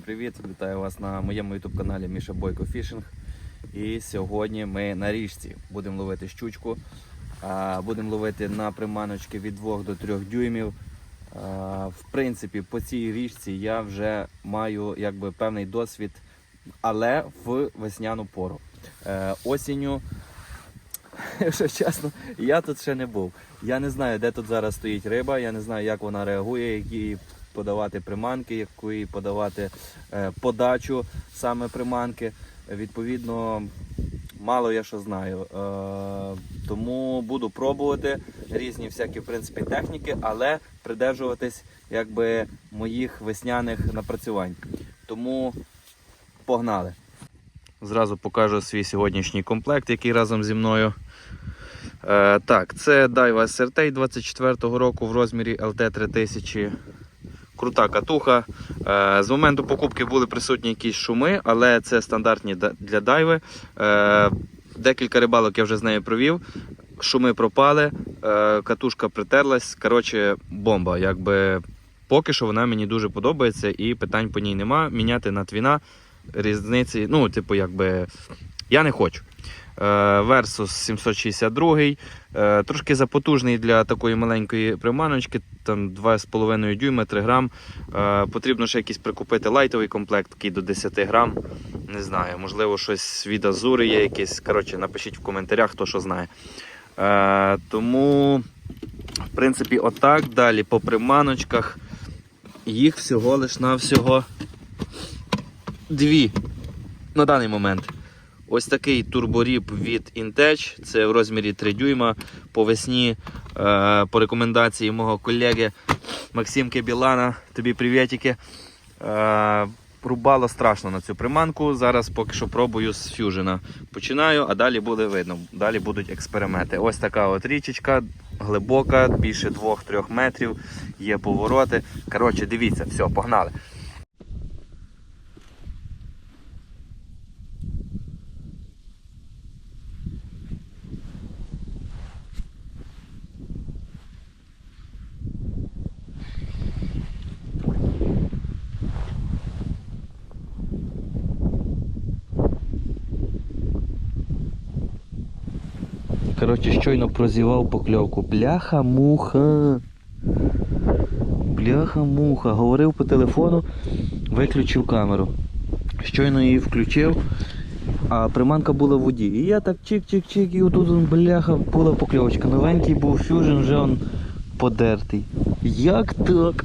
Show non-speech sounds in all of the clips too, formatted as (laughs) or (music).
Всім привіт! Вітаю вас на моєму youtube каналі Міша Бойко Фішинг. І сьогодні ми на річці будемо ловити щучку. Будемо ловити на приманочки від 2 до 3 дюймів. В принципі, по цій річці я вже маю якби певний досвід, але в весняну пору. Е, Осінню, (laughs) якщо чесно, я тут ще не був. Я не знаю, де тут зараз стоїть риба, я не знаю, як вона реагує, які подавати приманки, яку їй подавати е, подачу саме приманки. Відповідно, мало я що знаю. Е, тому буду пробувати різні всякі в принципі техніки, але придержуватись якби моїх весняних напрацювань. Тому погнали. Зразу покажу свій сьогоднішній комплект, який разом зі мною. Е, так, це Daiwa SRT 24-го року в розмірі LT 3000 крута катуха. Е, З моменту покупки були присутні якісь шуми, але це стандартні для дайви. Е, Декілька рибалок я вже з нею провів. Шуми пропали, е, катушка притерлась. Коротше, бомба. Якби поки що вона мені дуже подобається і питань по ній нема. Міняти на твіна різниці, ну, типу, якби я не хочу. Е, Versus 762, е, трошки запотужний для такої маленької приманочки, там 2,5 дюйма, 3 грам. Е, Потрібно ще якийсь прикупити лайтовий комплект, такий до 10 грам. Не знаю, можливо, щось від Азури є якесь. Коротше, напишіть в коментарях, хто що знає. Тому, в принципі, отак. Далі по приманочках. Їх всього лиш навсього дві на даний момент. Ось такий турборіб від Intech, це в розмірі 3 дюйма. По весні, е, по рекомендації мого колеги Максимки Білана. Тобі привітики. Е, рубало страшно на цю приманку. Зараз поки що пробую з фюжена. Починаю, а далі буде видно. Далі будуть експерименти. Ось така от річечка, глибока, більше 2-3 метрів. Є повороти. Коротше, дивіться, все, погнали. Коротше, щойно прозівав покльовку. Бляха-муха. Бляха-муха. Говорив по телефону, виключив камеру. Щойно її включив, а приманка була в воді. І я так чик-чик-чик, і отут бляха була покльовочка. Новенький був фюжн, вже он подертий. Як так?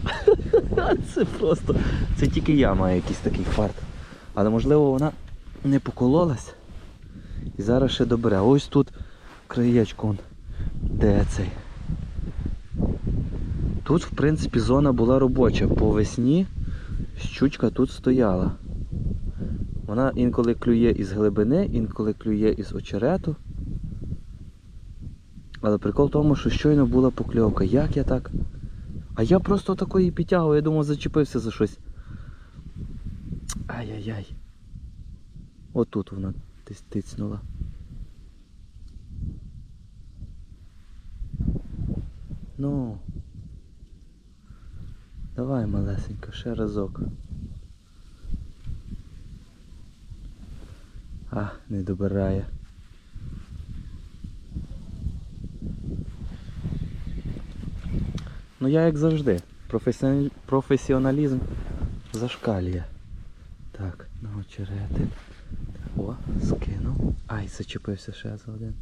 (laughs) Це просто. Це тільки я маю якийсь такий фарт. Але можливо вона не покололась. І зараз ще добере. Ось тут краєчку. он. Де цей? Тут, в принципі, зона була робоча. По весні щучка тут стояла. Вона інколи клює із глибини, інколи клює із очерету. Але прикол в тому, що щойно була покльовка. Як я так? А я просто такої підтягував, я думав, зачепився за щось. Ай-яй-яй. Отут вона десь тицнула. Ну. Давай, малесенько, ще разок. А, не добирає. Ну я як завжди. Професіоналізм зашкалює. Так, на очерети. О, скинув. Ай, зачепився ще за один.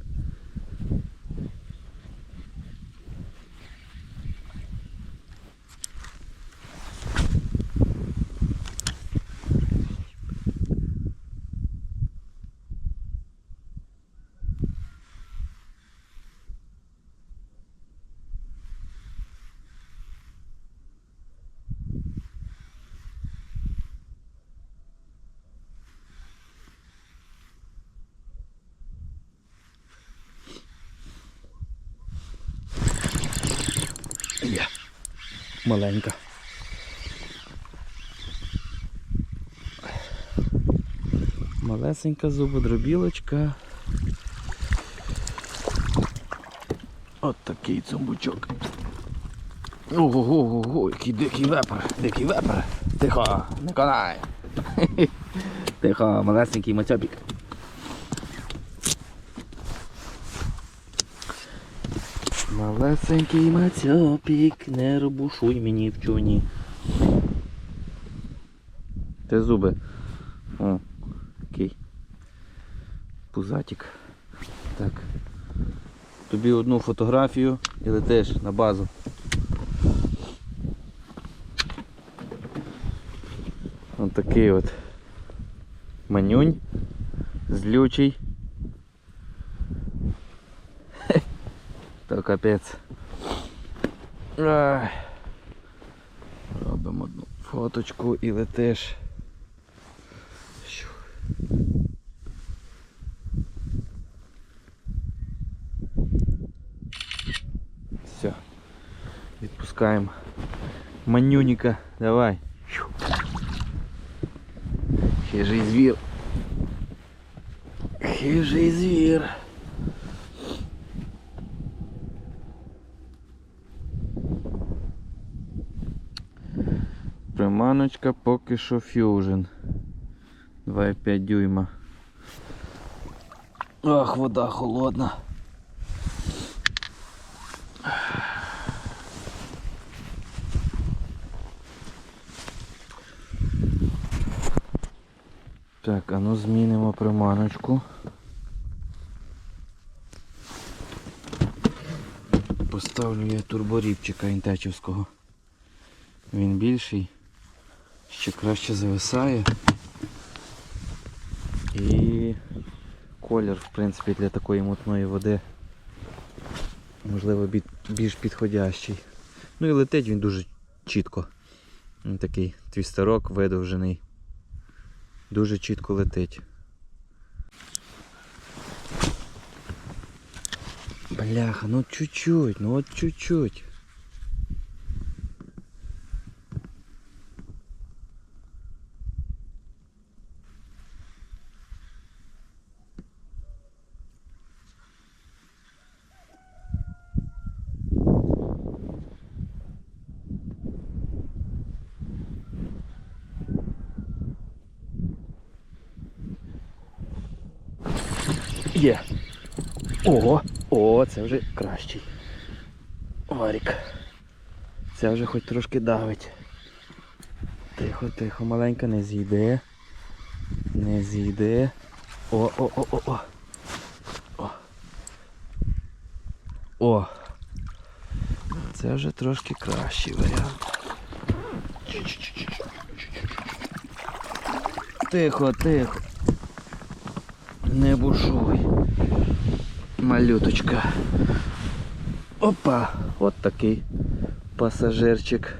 Є. Маленька. Малесенька зубодробілочка. От такий цумбучок. Ого-го-го, який дикий вепер, дикий вепер. Тихо, не конай. (laughs) Тихо, малесенький мацьопік. Малесенький мацьопік, не робушуй мені в чуні. Те зуби. О, який. Пузатик. Так. Тобі одну фотографію і летиш на базу. Ось такий от манюнь, злючий. То капець. Ай. Робимо одну фоточку і летиш. Щу. Все. Відпускаємо. Манюніка, давай. Щу. Хижий звір. Хижий звір. Приманочка поки що фьюжн. 2,5 дюйма. Ах, вода холодна. Так, а ну змінимо приманочку. Поставлю я турборібчика інтечівського. Він більший, ще краще зависає. І колір, в принципі, для такої мутної води можливо більш підходящий. Ну і летить він дуже чітко. Він такий твістерок видовжений. Дуже чітко летить. Бляха, ну чуть-чуть, ну от чуть-чуть. Є. Ого, о, це вже кращий. Варік. Це вже хоч трошки давить. Тихо, тихо, маленька, не зійде. Не зійде. О, о, о, о, о. О. О. Це вже трошки кращий варіант. Тихо, тихо. Не бушуй. Малюточка. Опа! От такий пасажирчик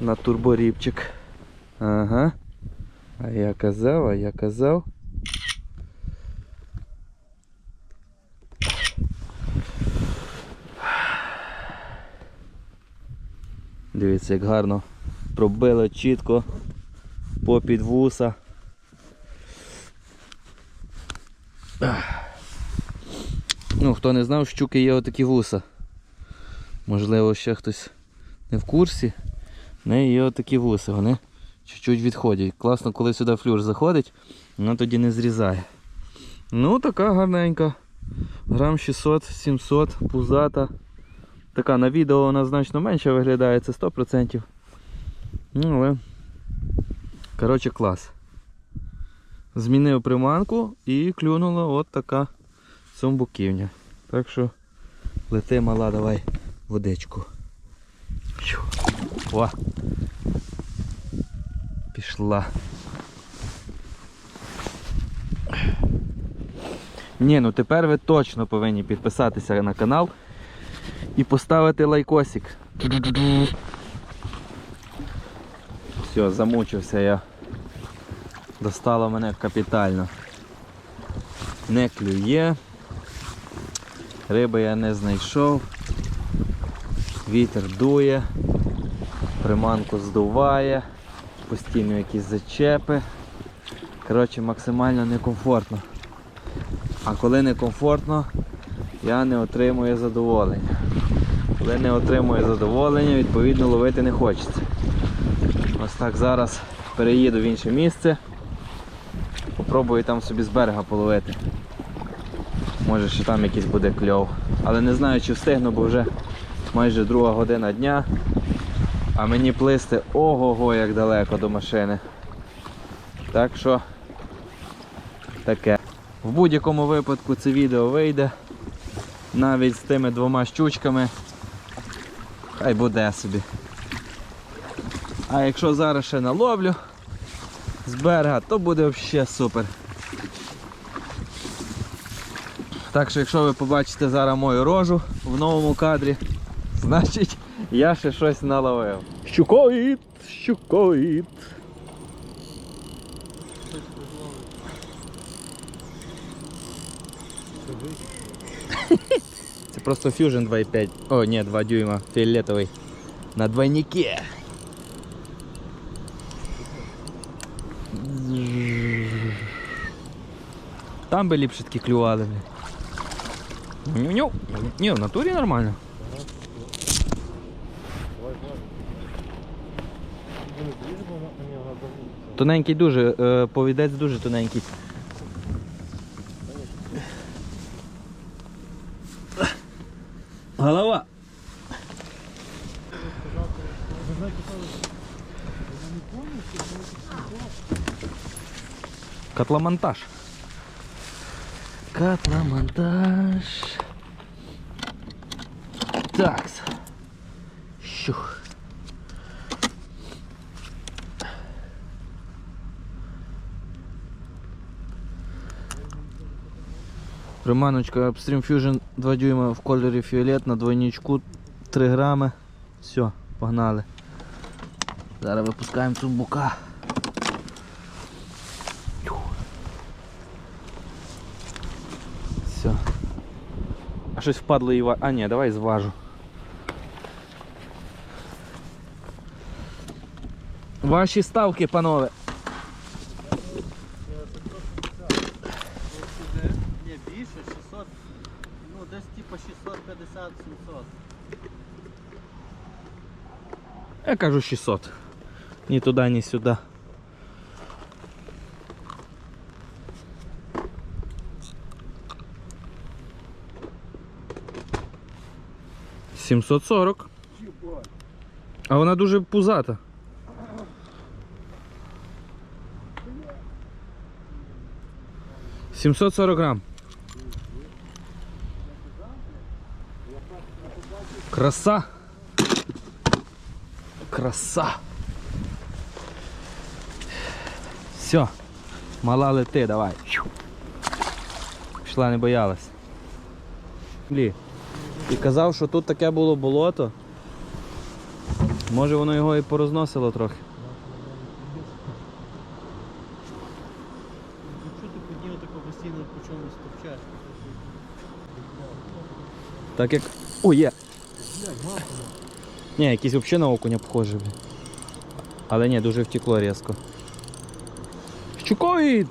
на турборібчик. Ага. А я казав, а я казав. Дивіться, як гарно пробило чітко попід вуса. Ну, хто не знав, щуки є отакі вуса. Можливо, ще хтось не в курсі. В неї є отакі вуси, вони чуть-чуть відходять. Класно, коли сюди флюр заходить, вона тоді не зрізає. Ну, така гарненька. Грам 600-700, пузата. Така на відео вона значно менше виглядає, це 100%. Ну, але. Коротше, клас. Змінив приманку і клюнула от така сумбуківня. Так що лети мала, давай водичку. О! Пішла. Ні, ну тепер ви точно повинні підписатися на канал і поставити лайкосик. Все, замучився я. Достало мене капітально. Не клює. Риби я не знайшов. Вітер дує, приманку здуває, постійно якісь зачепи. Коротше, максимально некомфортно. А коли некомфортно, я не отримую задоволення. Коли не отримує задоволення, відповідно ловити не хочеться. Ось так зараз переїду в інше місце. Попробую там собі з берега половити. Може ще там якийсь буде кльов. Але не знаю чи встигну, бо вже майже друга година дня. А мені плисти ого-го як далеко до машини. Так що таке. В будь-якому випадку це відео вийде. Навіть з тими двома щучками. Хай буде собі. А якщо зараз ще наловлю з берега, то буде взагалі супер. Так що якщо ви побачите зараз мою рожу в новому кадрі, значить я ще щось наловив. Щукоїд! Щукоїд! (laughs) Це просто Fusion 2.5. О, ні, 2 дюйма, фіолетовий. На двойнике. Там би ліпше такі клювали. Ню-ню. Ні, в натурі нормально. Тоненький дуже, е, повідець дуже тоненький. Голова. Котломонтаж. Котломонтаж. Такс. Щух. Приманочка Upstream Fusion 2 дюйма в кольорі фіолет на двойничку 3 грами. Все, погнали. Зараз випускаємо цумбука. Все. щось впадло і ва... А ні, давай зважу. Ваші ставки, панове. Ні, більше, 600, ну десь типу 650-700. Я кажу 600. Ні туди, ні сюди. Сімсот сорок. А вона дуже пузата. Сімсот сорок грам. Краса. Краса. Все. Мала лети, давай. Чу. Пішла, не боялась. Блі. І казав, що тут таке було болото. Може воно його і порозносило трохи. Якщо ти підняв тако постійно по чомусь топчеш. Так як. О, є! Ні, якийсь взагалі на окуня похожий. блін. Але ні, дуже втекло різко. Щуковід!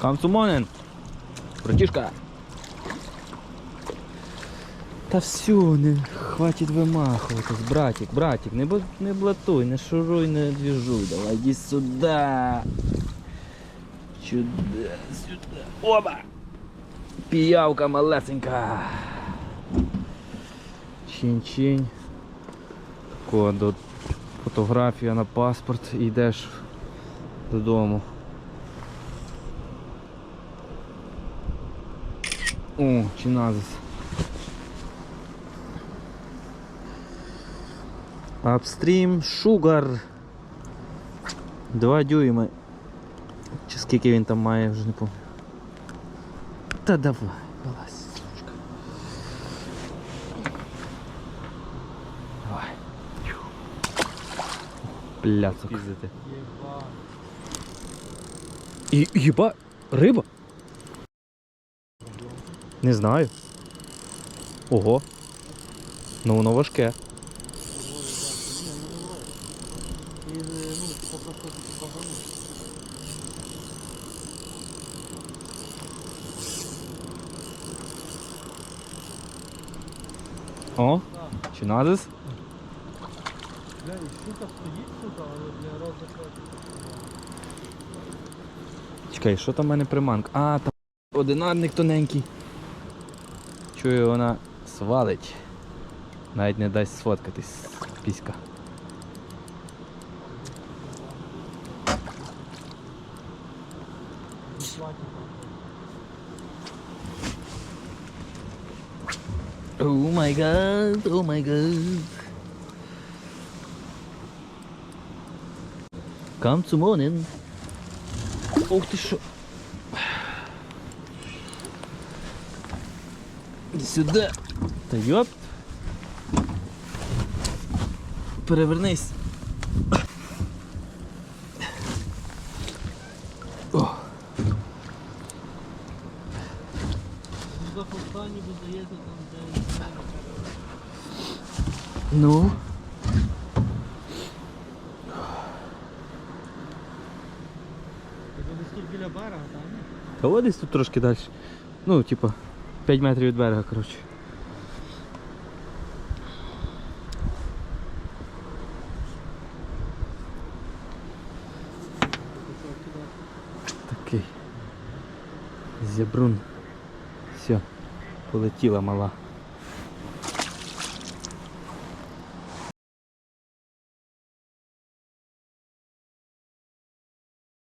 Камсумонен! Братішка! Та все, не хватить вимахуватись, братик, братик, не, бу- не блатуй, не шуруй, не двіжуй, давай іди сюди. Сюди, сюди. Оба! Піявка малесенька. Чинь-чинь. Тако, до фотографія на паспорт і йдеш додому. О, чиназис. Upstream Sugar. Два дюйми. Чи скільки він там має, вже не пам'ятаю. Та давай, вилазь, сучка. Давай. Пляцок. Піздити. Єба. І їба риба? Не знаю. Ого. Ну воно важке. О, чи назис? Бля, і щука стоїть сюди, але для розрахунку. Чекай, що там в мене приманка? А, там одинарник тоненький. Чую, вона свалить. Навіть не дасть сфоткатись піська. О май гад, о май гад. Come to morning. Ух ти що. Іди Сюди. Та йоп. Перевернись. О, За фонтані ніби здається там, де не знаю. ну. Тобто десь тут біля берега, там? Та от десь тут трошки далі. Ну, типа, 5 метрів від берега, коротше. Такий. Зябрун. Все, полетіла мала.